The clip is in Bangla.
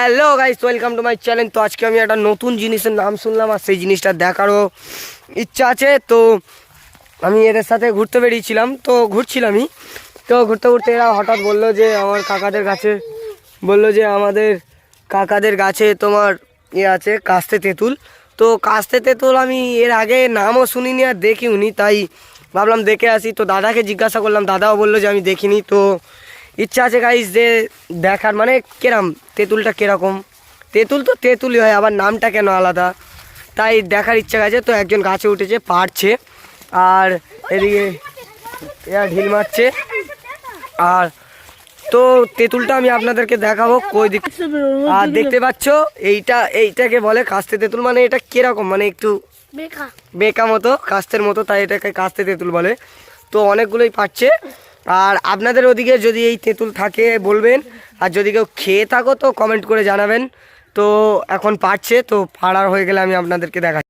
Hello guys, welcome to my channel. তো আজকে আমি একটা নতুন জিনিসের নাম শুনলাম আর সেই জিনিসটা দেখারও ইচ্ছা আছে। তো আমি এদের সাথে ঘুরতে বেরিয়েছিলাম। তো ঘুরছিলামই। তো ঘুরতে ঘুরতে এরা হঠাৎ বলল যে, আমার কাকাদের কাছে, বলল যে, আমাদের কাকাদের গাছে তোমার ইয়ে আছে, কাস্তে তেঁতুল। তো কাস্তে তেঁতুল আমি এর আগে নামও শুনিনি আর দেখিওনি, তাই ভাবলাম দেখে আসি। তো দাদাকে জিজ্ঞাসা করলাম, দাদাও বলল যে, আমি দেখিনি। তো ইচ্ছা আছে গাইস যে দেখার মানে কেরাম তেঁতুলটা কীরকম। তেঁতুল তো তেঁতুলই হয় আবার নামটা কেন আলাদা? তাই দেখার ইচ্ছা গেছে তো একজন গাছে উঠেছে পারছে আর এদিকে এরা ঢিল মারছে। আর তো তেঁতুলটা আমি আপনাদেরকে দেখাবো কই দিক আর দেখতে পাচ্ছ এইটা এইটাকে বলে কাস্তে তেঁতুল মানে এটা কীরকম মানে একটু বেকা। মতো কাস্তের মতো তাই এটাকে কাস্তে তেঁতুল বলে। তো অনেকগুলোই পাচ্ছে আর আপনাদের ওদিকে যদি এই তেঁতুল থাকে বলবেন, আর যদি কেউ খেয়ে থাকো তো কমেন্ট করে জানাবেন। তো এখন পারছে, তো পাড়ার হয়ে গেলে আমি আপনাদেরকে দেখাচ্ছি।